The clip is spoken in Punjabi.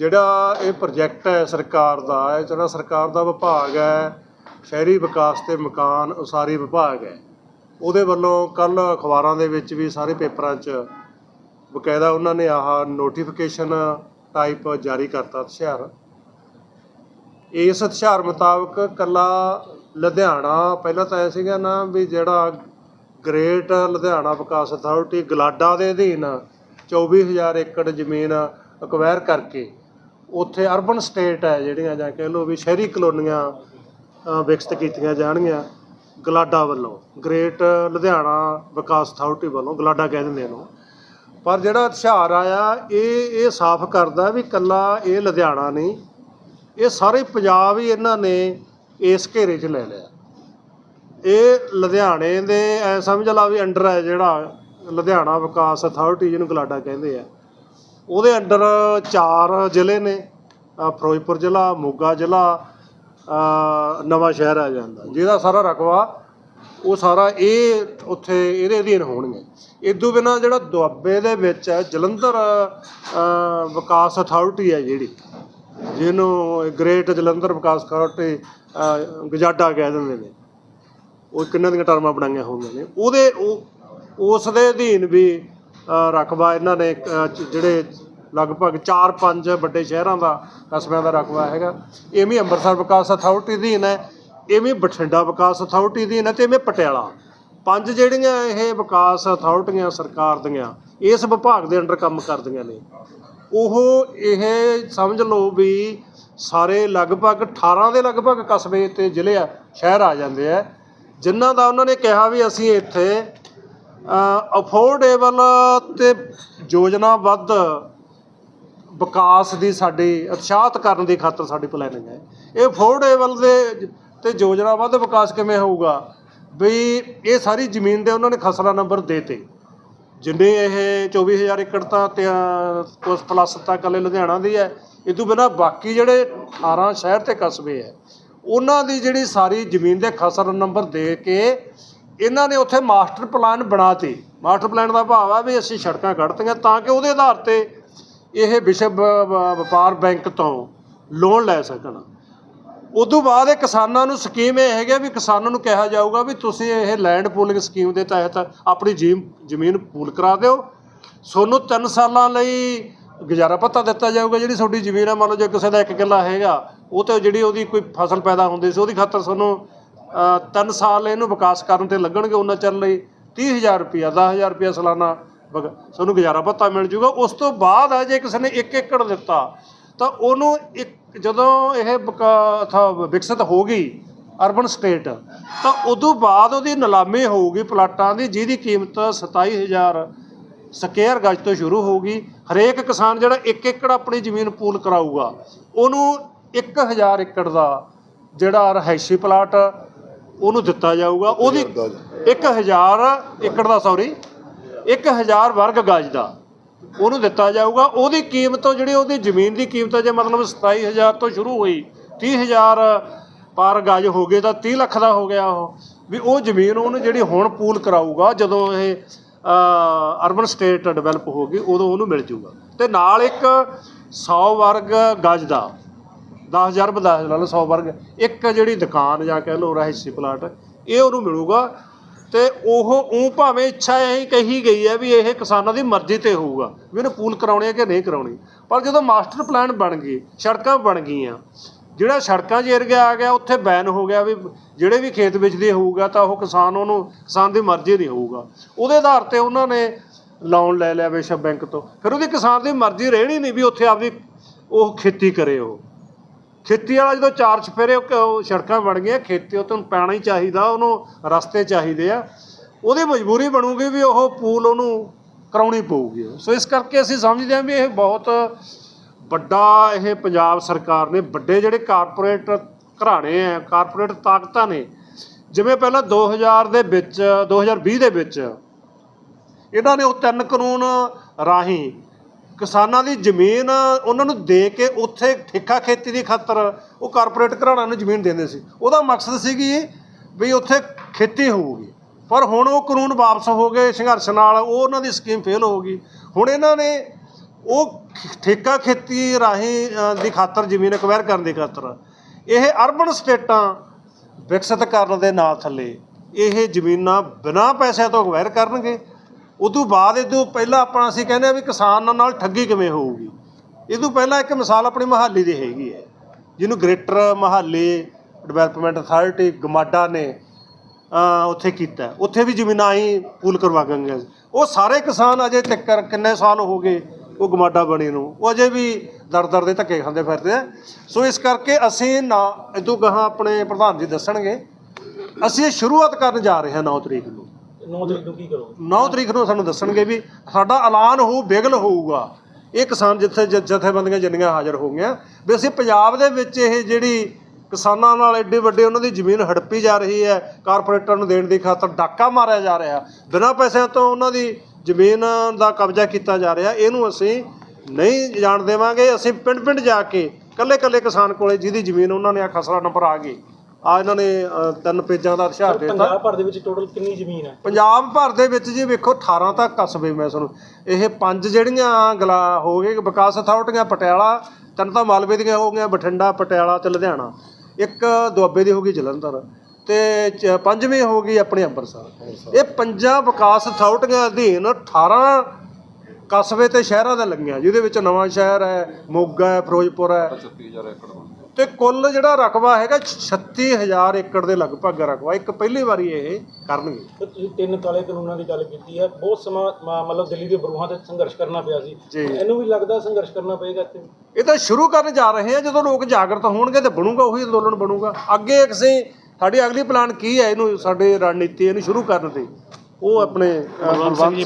ਜਿਹੜਾ ਇਹ ਪ੍ਰੋਜੈਕਟ ਹੈ ਸਰਕਾਰ ਦਾ, ਇਹ ਜਿਹੜਾ ਸਰਕਾਰ ਦਾ ਵਿਭਾਗ ਹੈ, ਸ਼ਹਿਰੀ ਵਿਕਾਸ ਤੇ ਮਕਾਨ ਉਸਾਰੀ ਵਿਭਾਗ ਹੈ। ਉਹਦੇ ਵੱਲੋਂ ਕੱਲ ਅਖਬਾਰਾਂ ਦੇ ਵਿੱਚ ਵੀ ਸਾਰੇ ਪੇਪਰਾਂ 'ਚ ਬਕਾਇਦਾ ਉਹਨਾਂ ਨੇ ਆਹ ਨੋਟੀਫਿਕੇਸ਼ਨ ਟਾਈਪ ਜਾਰੀ ਕਰਤਾ ਹਥਿਆਰ। ਇਸ ਹਥਿਆਰ ਮੁਤਾਬਕ ਕੱਲਾ ਲੁਧਿਆਣਾ, ਪਹਿਲਾਂ ਤਾਂ ਐ ਸੀਗਾ ਨਾ ਵੀ ਜਿਹੜਾ ਗ੍ਰੇਟ ਲੁਧਿਆਣਾ ਵਿਕਾਸ ਅਥਾਰਟੀ ਗਲਾਡਾ ਦੇ ਅਧੀਨ 24000 ਏਕੜ ਜ਼ਮੀਨ ਅਕਵਾਇਰ ਕਰਕੇ ਉੱਥੇ ਅਰਬਨ ਸਟੇਟ ਹੈ ਜਿਹੜੀਆਂ ਜਾਂ ਕਹਿ ਲਓ ਵੀ ਸ਼ਹਿਰੀ ਕਲੋਨੀਆਂ ਅ, ਵਿਕਸਿਤ ਕੀਤੀਆਂ ਜਾਣਗੀਆਂ ਗਲਾਡਾ ਵੱਲੋਂ ਗ੍ਰੇਟ ਲੁਧਿਆਣਾ ਵਿਕਾਸ ਅਥਾਰਟੀ ਵੱਲੋਂ ਗਲਾਡਾ ਕਹਿ ਦਿੰਦੇ ਇਹਨੂੰ। ਪਰ ਜਿਹੜਾ ਹੁਸ਼ਿਆਰ ਆਇਆ ਇਹ ਇਹ ਸਾਫ਼ ਕਰਦਾ ਵੀ ਕੱਲਾ ਇਹ ਲੁਧਿਆਣਾ ਨਹੀਂ ਇਹ ਸਾਰੇ ਪੰਜਾਬ ਹੀ ਇਹਨਾਂ ਨੇ ਇਸ ਘੇਰੇ 'ਚ ਲੈ ਲਿਆ। ਇਹ ਲੁਧਿਆਣੇ ਦੇ ਐ ਸਮਝ ਲਾ ਵੀ ਅੰਡਰ ਹੈ ਜਿਹੜਾ ਲੁਧਿਆਣਾ ਵਿਕਾਸ ਅਥਾਰਟੀ ਜਿਹਨੂੰ ਗਲਾਡਾ ਕਹਿੰਦੇ ਆ। ਉਹਦੇ ਅੰਡਰ ਚਾਰ ਜ਼ਿਲ੍ਹੇ ਨੇ। ਫਿਰੋਜ਼ਪੁਰ ਜ਼ਿਲ੍ਹਾ ਮੋਗਾ ਜ਼ਿਲ੍ਹਾ ਅ, ਨਵਾਂ ਸ਼ਹਿਰ ਆ ਜਾਂਦਾ। ਜਿਹਦਾ ਸਾਰਾ ਰਕਬਾ ਉਹ ਸਾਰਾ ਇਹ ਉੱਥੇ ਇਹਦੇ ਅਧੀਨ ਹੋਣਗੇ। ਇਦੋਂ ਬਿਨਾ ਜਿਹੜਾ ਦੁਆਬੇ ਦੇ ਵਿੱਚ ਹੈ ਜਲੰਧਰ ਵਿਕਾਸ ਅਥਾਰਟੀ ਹੈ ਜਿਹੜੀ ਜਿਹਨੂੰ ਗ੍ਰੇਟ ਜਲੰਧਰ ਵਿਕਾਸ ਅਥਾਰਟੀ ਗਜਾਡਾ ਕਹਿ ਦਿੰਦੇ ਨੇ। ਉਹ ਕਿੰਨਾਂ ਦੀਆਂ ਟਰਮਾਂ ਬਣਾਈਆਂ ਹੋਈਆਂ ਨੇ। ਉਹਦੇ ਉਹ ਉਸ ਦੇ ਅਧੀਨ ਵੀ ਰਕਬਾ ਇਹਨਾਂ ਨੇ ਜਿਹੜੇ ਲਗਭਗ 4-5 ਵੱਡੇ ਸ਼ਹਿਰਾਂ ਦਾ, ਕਸਬਿਆਂ ਦਾ ਰਕਬਾ ਹੈਗਾ। ਇਵੇਂ ਅੰਮ੍ਰਿਤਸਰ ਵਿਕਾਸ ਅਥਾਰਟੀ ਅਧੀਨ ਹੈ, ਇਵੇਂ ਬਠਿੰਡਾ ਵਿਕਾਸ ਅਥਾਰਟੀ ਅਧੀਨ ਹੈ ਤੇ ਇਵੇਂ ਪਟਿਆਲਾ। ਪੰਜ ਜਿਹੜੀਆਂ ਇਹ ਵਿਕਾਸ ਅਥਾਰਟੀਆਂ ਸਰਕਾਰ ਦੀਆਂ, ਇਸ ਵਿਭਾਗ ਦੇ ਅੰਡਰ ਕੰਮ ਕਰਦੀਆਂ ਨੇ। ਉਹ ਇਹ ਸਮਝ ਲਓ ਵੀ ਸਾਰੇ ਲਗਭਗ 18 ਦੇ ਲਗਭਗ ਕਸਬੇ ਤੇ ਜ਼ਿਲ੍ਹੇ ਆ, ਸ਼ਹਿਰ ਆ ਜਾਂਦੇ ਆ, ਜਿਨ੍ਹਾਂ ਦਾ ਉਹਨਾਂ ਨੇ ਕਿਹਾ ਵੀ ਅਸੀਂ ਇੱਥੇ ਅਫੋਰਡੇਬਲ ਤੇ ਯੋਜਨਾਬੱਧ ਵਿਕਾਸ ਦੀ ਸਾਡੀ, ਉਤਸ਼ਾਹਤ ਕਰਨ ਦੀ ਖਾਤਰ ਸਾਡੀ ਪਲੈਨਿੰਗ ਹੈ। ਇਹ ਅਫੋਰਡੇਬਲ ਦੇ ਤੇ ਯੋਜਨਾਬੱਧ ਵਿਕਾਸ ਕਿਵੇਂ ਹੋਊਗਾ? ਵੀ ਇਹ ਸਾਰੀ ਜ਼ਮੀਨ ਦੇ ਉਹਨਾਂ ਨੇ ਖਸਰਾ ਨੰਬਰ ਦੇਤੇ ਜਿੰਨੇ ਇਹ 24000 ਏਕੜ ਤਾਂ ਤੇ ਕੁਛ ਪਲੱਸ ਤਾਂ ਕੱਲੇ ਲੁਧਿਆਣਾ ਦੀ ਹੈ। ਇਹ ਤੋਂ ਬਿਨਾਂ ਬਾਕੀ ਜਿਹੜੇ 18 ਸ਼ਹਿਰ ਤੇ ਕਸਬੇ ਹੈ, ਉਹਨਾਂ ਦੀ ਜਿਹੜੀ ਸਾਰੀ ਜ਼ਮੀਨ ਦੇ ਖਸਰ ਨੰਬਰ ਦੇ ਕੇ ਇਹਨਾਂ ਨੇ ਉੱਥੇ ਮਾਸਟਰ ਪਲਾਨ ਬਣਾਤੇ ਮਾਸਟਰ ਪਲਾਨ ਦਾ ਭਾਵ ਆ ਵੀ ਅਸੀਂ ਸੜਕਾਂ ਕੱਢਤੀਆਂ ਤਾਂ ਕਿ ਉਹਦੇ ਆਧਾਰ ਤੇ ਇਹ ਵਿਸ਼ਵ ਵਪਾਰ ਬੈਂਕ ਤੋਂ ਲੋਨ ਲੈ ਸਕਣ। ਉਦੋਂ ਬਾਅਦ ਇਹ ਕਿਸਾਨਾਂ ਨੂੰ ਸਕੀਮ ਇਹ ਹੈਗੀ ਆ ਵੀ ਕਿਸਾਨਾਂ ਨੂੰ ਕਿਹਾ ਜਾਊਗਾ ਵੀ ਤੁਸੀਂ ਇਹ ਲੈਂਡ ਪੂਲਿੰਗ ਸਕੀਮ ਦੇ ਤਹਿਤ ਆਪਣੀ ਜੀਮ, ਜ਼ਮੀਨ ਪੂਲ ਕਰਾ ਦਿਓ। ਤੁਹਾਨੂੰ 3 ਸਾਲਾਂ ਲਈ ਗੁਜ਼ਾਰਾ ਪੱਤਾ ਦਿੱਤਾ ਜਾਊਗਾ, ਜਿਹੜੀ ਤੁਹਾਡੀ ਜ਼ਮੀਨ ਆ, ਮੰਨ ਲਓ ਜੇ ਕਿਸੇ ਦਾ ਇੱਕ ਕਿੱਲਾ ਹੈਗਾ, ਉਹ ਤੇ ਜਿਹੜੀ ਉਹਦੀ ਕੋਈ ਫਸਲ ਪੈਦਾ ਹੁੰਦੀ ਸੀ, ਉਹਦੀ ਖਾਤਰ ਤੁਹਾਨੂੰ 3 ਸਾਲ ਇਹਨੂੰ ਵਿਕਾਸ ਕਰਨ ਤੇ ਲੱਗਣਗੇ ਉਹਨਾਂ ਚਿਰ ਲਈ 30000 ਰੁਪਇਆ 10000 ਰੁਪਇਆ ਸਾਲਾਨਾ ਸਾਨੂੰ ਗੁਜ਼ਾਰਾ ਭੱਤਾ ਮਿਲ ਜੂਗਾ। ਉਸ ਤੋਂ ਬਾਅਦ ਆ ਜੇ ਕਿਸੇ ਨੇ 1 ਏਕੜ ਦਿੱਤਾ ਤਾਂ ਉਹਨੂੰ ਇੱਕ ਜਦੋਂ ਇਹ ਵਿਕਸਿਤ ਹੋ ਗਈ ਅਰਬਨ ਸਟੇਟ ਤਾਂ ਉਦੋਂ ਬਾਅਦ ਉਹਦੀ ਨਿਲਾਮੀ ਹੋਊਗੀ ਪਲਾਟਾਂ ਦੀ ਜਿਹਦੀ ਕੀਮਤ 27000 ਸਕੇਅਰ ਗਜ ਤੋਂ ਸ਼ੁਰੂ ਹੋਊਗੀ। ਹਰੇਕ ਕਿਸਾਨ ਜਿਹੜਾ ਇੱਕ ਏਕੜ ਆਪਣੀ ਜ਼ਮੀਨ ਪੂਲ ਕਰਾਊਗਾ ਉਹਨੂੰ 1000 ਏਕੜ ਦਾ ਜਿਹੜਾ ਰਹਿਸ਼ੀ ਪਲਾਟ ਉਹਨੂੰ ਦਿੱਤਾ ਜਾਊਗਾ। ਉਹਦੀ 1000 ਏਕੜ ਦਾ ਸੌਰੀ 1000 ਵਰਗ ਗਜ ਦਾ ਉਹਨੂੰ ਦਿੱਤਾ ਜਾਊਗਾ। ਉਹਦੀ ਕੀਮਤ ਉਹ ਜਿਹੜੀ ਉਹਦੀ ਜ਼ਮੀਨ ਦੀ ਕੀਮਤ ਜੇ ਮਤਲਬ 27000 ਤੋਂ ਸ਼ੁਰੂ ਹੋਈ 30000 ਪਰ ਗਜ ਹੋ ਗਏ ਤਾਂ 30 ਲੱਖ ਦਾ ਹੋ ਗਿਆ ਉਹ। ਵੀ ਉਹ ਜ਼ਮੀਨ ਉਹਨੂੰ ਜਿਹੜੀ ਹੁਣ ਪੂਲ ਕਰਾਊਗਾ, ਜਦੋਂ ਇਹ ਅਰਬਨ ਸਟੇਟ ਡਿਵੈਲਪ ਹੋ ਗਈ ਉਦੋਂ ਉਹਨੂੰ ਮਿਲ ਜੂਗਾ। ਤੇ ਨਾਲ ਇੱਕ 100 ਵਰਗ ਗਜ ਦਾ 10000 ਬਦਾ ਲਾ ਲਓ 100 ਵਰਗ, ਇੱਕ ਜਿਹੜੀ ਦੁਕਾਨ ਜਾਂ ਕਹਿ ਲਓ ਰਹਿਸੀ ਪਲਾਟ, ਇਹ ਉਹਨੂੰ ਮਿਲੂਗਾ। ਤੇ ਉਹ ਉਹ ਭਾਵੇਂ ਇੱਛਾ ਐਂ ਕਹੀ ਗਈ ਹੈ ਵੀ ਇਹ ਕਿਸਾਨਾਂ ਦੀ ਮਰਜ਼ੀ ਤੇ ਹੋਊਗਾ, ਵੀ ਇਹਨੂੰ ਪੂਲ ਕਰਾਉਣੀ ਹੈ ਕਿ ਨਹੀਂ ਕਰਾਉਣੀ। ਪਰ ਜਦੋਂ ਮਾਸਟਰ ਪਲਾਨ ਬਣ ਗਏ ਸੜਕਾਂ ਬਣ ਗਈਆਂ, ਜਿਹੜਾ ਸੜਕਾਂ 'ਚ ਏਰੀਆ ਆ ਗਿਆ, ਉੱਥੇ ਬੈਨ ਹੋ ਗਿਆ ਵੀ ਜਿਹੜੇ ਵੀ ਖੇਤ ਵੇਚਦੇ ਹੋਊਗਾ ਤਾਂ ਉਹ ਕਿਸਾਨ ਉਹਨੂੰ, ਕਿਸਾਨ ਦੀ ਮਰਜ਼ੀ ਨਹੀਂ ਹੋਊਗਾ। ਉਹਦੇ ਆਧਾਰ ਤੇ ਉਹਨਾਂ ਨੇ ਲੋਨ ਲੈ ਲਿਆ ਵਿਸ਼ਵ ਬੈਂਕ ਤੋਂ। ਫਿਰ ਉਹਦੀ ਕਿਸਾਨ ਦੀ ਮਰਜ਼ੀ ਰਹਿਣੀ ਨਹੀਂ ਵੀ ਉੱਥੇ ਆਪਦੀ ਉਹ ਖੇਤੀ ਕਰੇ ਉਹ। ਖੇਤੀ ਵਾਲਾ ਜਦੋਂ ਚਾਰ ਚਫੇਰੇ ਉਹ ਉਹ ਸੜਕਾਂ ਬਣ ਗਈਆਂ, ਖੇਤੀ ਉਹ ਤੋਂ ਪੈਣਾ ਹੀ ਚਾਹੀਦਾ, ਉਹਨੂੰ ਰਸਤੇ ਚਾਹੀਦੇ ਆ। ਉਹਦੀ ਮਜਬੂਰੀ ਬਣੂਗੀ ਵੀ ਉਹ ਪੂਲ ਉਹਨੂੰ ਕਰਾਉਣੀ ਪਊਗੀ। ਸੋ ਇਸ ਕਰਕੇ ਅਸੀਂ ਸਮਝਦੇ ਹਾਂ ਵੀ ਇਹ ਬਹੁਤ ਵੱਡਾ ਇਹ ਪੰਜਾਬ ਸਰਕਾਰ ਨੇ ਵੱਡੇ ਜਿਹੜੇ ਕਾਰਪੋਰੇਟ ਘਰਾਣੇ ਆ, ਕਾਰਪੋਰੇਟ ਤਾਕਤਾਂ ਨੇ, ਜਿਵੇਂ ਪਹਿਲਾਂ 2000 ਦੇ ਵਿੱਚ 2020 ਦੇ ਵਿੱਚ ਇਹਨਾਂ ਨੇ ਉਹ ਤਿੰਨ ਕਾਨੂੰਨ ਰਾਹੀਂ ਕਿਸਾਨਾਂ ਦੀ ਜ਼ਮੀਨ ਉਹਨਾਂ ਨੂੰ ਦੇ ਕੇ ਉੱਥੇ ਠੇਕਾ ਖੇਤੀ ਦੀ ਖਾਤਰ ਉਹ ਕਾਰਪੋਰੇਟ ਘਰਾਣਿਆਂ ਨੂੰ ਜ਼ਮੀਨ ਦਿੰਦੇ ਸੀ। ਉਹਦਾ ਮਕਸਦ ਸੀਗੀ ਵੀ ਉੱਥੇ ਖੇਤੀ ਹੋਊਗੀ। ਪਰ ਹੁਣ ਉਹ ਕਾਨੂੰਨ ਵਾਪਸ ਹੋ ਗਏ, ਸੰਘਰਸ਼ ਨਾਲ ਉਹ ਉਹਨਾਂ ਦੀ ਸਕੀਮ ਫੇਲ ਹੋ ਗਈ। ਹੁਣ ਇਹਨਾਂ ਨੇ ਉਹ ਠੇਕਾ ਖੇਤੀ ਰਾਹੀਂ ਦੀ ਖਾਤਰ ਜ਼ਮੀਨ ਅਕਵਾਇਰ ਕਰਨ ਦੀ ਖਾਤਰ ਇਹ ਅਰਬਨ ਸਟੇਟਾਂ ਵਿਕਸਿਤ ਕਰਨ ਦੇ ਨਾਂ ਥੱਲੇ ਇਹ ਜ਼ਮੀਨਾਂ ਬਿਨਾਂ ਪੈਸਿਆਂ ਤੋਂ ਅਕਵਾਇਰ ਕਰਨਗੇ। ਉਦੋਂ ਬਾਅਦ ਇਹ ਤੋਂ ਪਹਿਲਾਂ ਆਪਾਂ ਅਸੀਂ ਕਹਿੰਦੇ ਆ ਵੀ ਕਿਸਾਨਾਂ ਨਾਲ ਠੱਗੀ ਕਿਵੇਂ ਹੋਊਗੀ? ਇਹ ਤੋਂ ਪਹਿਲਾਂ ਇੱਕ ਮਿਸਾਲ ਆਪਣੀ ਮਹਾਲੀ ਦੀ ਹੈਗੀ ਹੈ। ਜਿਹਨੂੰ greater Mohali development authority GMADA ਨੇ ਉੱਥੇ ਕੀਤਾ। ਉੱਥੇ ਵੀ ਜ਼ਮੀਨਾਂ ਹੀ ਪੂਲ ਕਰਵਾ ਗੰਗੇ ਉਹ ਸਾਰੇ ਕਿਸਾਨ ਅਜੇ ਤੱਕ ਕਿੰਨੇ ਸਾਲ ਹੋ ਗਏ ਉਹ ਗਮਾਡਾ ਬਣੇ ਨੂੰ? ਉਹ ਅਜੇ ਵੀ ਦਰ ਦਰ ਦੇ ਧੱਕੇ ਖਾਂਦੇ ਫਿਰਦੇ ਆ। ਸੋ ਇਸ ਕਰਕੇ ਅਸੀਂ ਨਾ ਇਦੋਂ ਗਾਹਾਂ ਆਪਣੇ ਪ੍ਰਧਾਨ ਜੀ ਦੱਸਣਗੇ। ਅਸੀਂ ਇਹ ਸ਼ੁਰੂਆਤ ਕਰਨ ਜਾ ਰਹੇ ਹਾਂ 9 ਤਰੀਕ ਨੂੰ। 9 ਤਰੀਕ ਨੂੰ ਕੀ ਕਰੋਗੇ? 9 ਤਰੀਕ ਨੂੰ ਸਾਨੂੰ ਦੱਸਣਗੇ ਵੀ ਸਾਡਾ ਐਲਾਨ ਹੋਊ ਬਿਗਲ ਹੋਊਗਾ। ਇਹ ਕਿਸਾਨ ਜਿੱਥੇ ਜ- ਜਥੇਬੰਦੀਆਂ ਜਿੰਨੀਆਂ ਹਾਜ਼ਰ ਹੋ ਗਈਆਂ। ਵੀ ਅਸੀਂ ਪੰਜਾਬ ਦੇ ਵਿੱਚ ਇਹ ਜਿਹੜੀ ਕਿਸਾਨਾਂ ਨਾਲ ਐਡੇ ਵੱਡੇ ਉਹਨਾਂ ਦੀ ਜ਼ਮੀਨ ਹੜਪੀ ਜਾ ਰਹੀ ਹੈ, ਕਾਰਪੋਰੇਟਰ ਨੂੰ ਦੇਣ ਦੀ ਖਾਤਰ ਡਾਕਾ ਮਾਰਿਆ ਜਾ ਰਿਹਾ। ਬਿਨਾਂ ਪੈਸਿਆਂ ਤੋਂ ਉਹਨਾਂ ਦੀ ਜ਼ਮੀਨ ਦਾ ਕਬਜ਼ਾ ਕੀਤਾ ਜਾ ਰਿਹਾ। ਇਹਨੂੰ ਅਸੀਂ ਨਹੀਂ ਜਾਣ ਦੇਵਾਂਗੇ। ਅਸੀਂ ਪਿੰਡ ਪਿੰਡ ਜਾ ਕੇ ਕੱਲੇ ਕੱਲੇ ਕਿਸਾਨ ਕੋਲੇ ਜਿਹਦੀ ਜ਼ਮੀਨ ਉਹਨਾਂ ਨੇ ਆ ਖਸਰਾ ਨੰਬਰ ਆ ਗਈ ਆ ਇਹਨਾਂ ਨੇ ਅ, ਤਿੰਨ ਪੇਜਾਂ ਦਾ ਹੁਸ਼ਿਆਰ ਦੇ ਦਿੱਤਾ। ਪੰਜਾਬ ਭਰ ਦੇ ਵਿੱਚ ਟੋਟਲ ਕਿੰਨੀ ਜ਼ਮੀਨ ਹੈ? ਪੰਜਾਬ ਭਰ ਦੇ ਵਿੱਚ ਜੀ ਵੇਖੋ 18 ਤੱਕ ਕਸਬੇ ਮੈਂ ਤੁਹਾਨੂੰ ਇਹ ਪੰਜ ਜਿਹੜੀਆਂ ਗਲਾ ਹੋ ਗਏ ਵਿਕਾਸ ਅਥਾਰਟੀਆਂ ਪਟਿਆਲਾ ਤਿੰਨ ਤਾਂ ਮਾਲਵੇ ਦੀਆਂ ਹੋ ਗਈਆਂ ਬਠਿੰਡਾ ਪਟਿਆਲਾ ਤੇ ਲੁਧਿਆਣਾ। ਇੱਕ ਦੁਆਬੇ ਦੀ ਹੋ ਗਈ ਜਲੰਧਰ। ਤੇ ਚ- ਪੰਜਵੀਂ ਹੋ ਗਈ ਆਪਣੀ ਅੰਮ੍ਰਿਤਸਰ। ਇਹ ਪੰਜਾਂ ਵਿਕਾਸ ਅਥਾਰਟੀਆਂ ਅਧੀਨ 18 ਕਸਬੇ ਤੇ ਸ਼ਹਿਰਾਂ ਦਾ ਲੱਗੀਆਂ ਜਿਹਦੇ ਵਿੱਚ ਨਵਾਂ ਸ਼ਹਿਰ ਹੈ ਮੋਗਾ ਹੈ ਫਿਰੋਜ਼ਪੁਰ ਹੈ। ਤੇ ਕੁੱਲ ਜਿਹੜਾ ਰਕਬਾ ਹੈਗਾ 36000 ਏਕੜ ਦੇ ਲਗਭਗ ਰਕਬਾ ਇੱਕ ਪਹਿਲੀ ਵਾਰੀ ਇਹ ਕਰਨਗੇ। ਤੇ ਤੁਸੀਂ ਤਿੰਨ ਕਾਲੇ ਕਾਨੂੰਨਾਂ ਦੀ ਗੱਲ ਕੀਤੀ ਹੈ ਬਹੁਤ ਸਮਾਂ ਮ- ਮਤਲਬ ਦਿੱਲੀ ਦੇ ਬਰੂਹਾਂ ਤੇ ਸੰਘਰਸ਼ ਕਰਨਾ ਪਿਆ ਸੀ। ਜੀ। ਇਹਨੂੰ ਵੀ ਲੱਗਦਾ ਸੰਘਰਸ਼ ਕਰਨਾ ਪਏਗਾ ਇੱਥੇ? ਇਹ ਤਾਂ ਸ਼ੁਰੂ ਕਰਨ ਜਾ ਰਹੇ ਆ ਜਦੋਂ ਲੋਕ ਜਾਗਰਤ ਹੋਣਗੇ ਤੇ ਬਣੂਗਾ ਉਹੀ ਅੰਦੋਲਨ ਬਣੂਗਾ। ਅੱਗੇ ਅਸੀਂ ਸਾਡੀ ਅਗਲੀ ਪਲਾਨ ਕੀ ਹੈ ਇਹਨੂੰ ਸਾਡੇ ਰਣਨੀਤੀ ਇਹਨੂੰ ਸ਼ੁਰੂ ਕਰਨ ਦੀ? ਉਹ ਆਪਣੇ ਅ, ਬਲਵੰਤ ਸਿੰਘ ਜੀ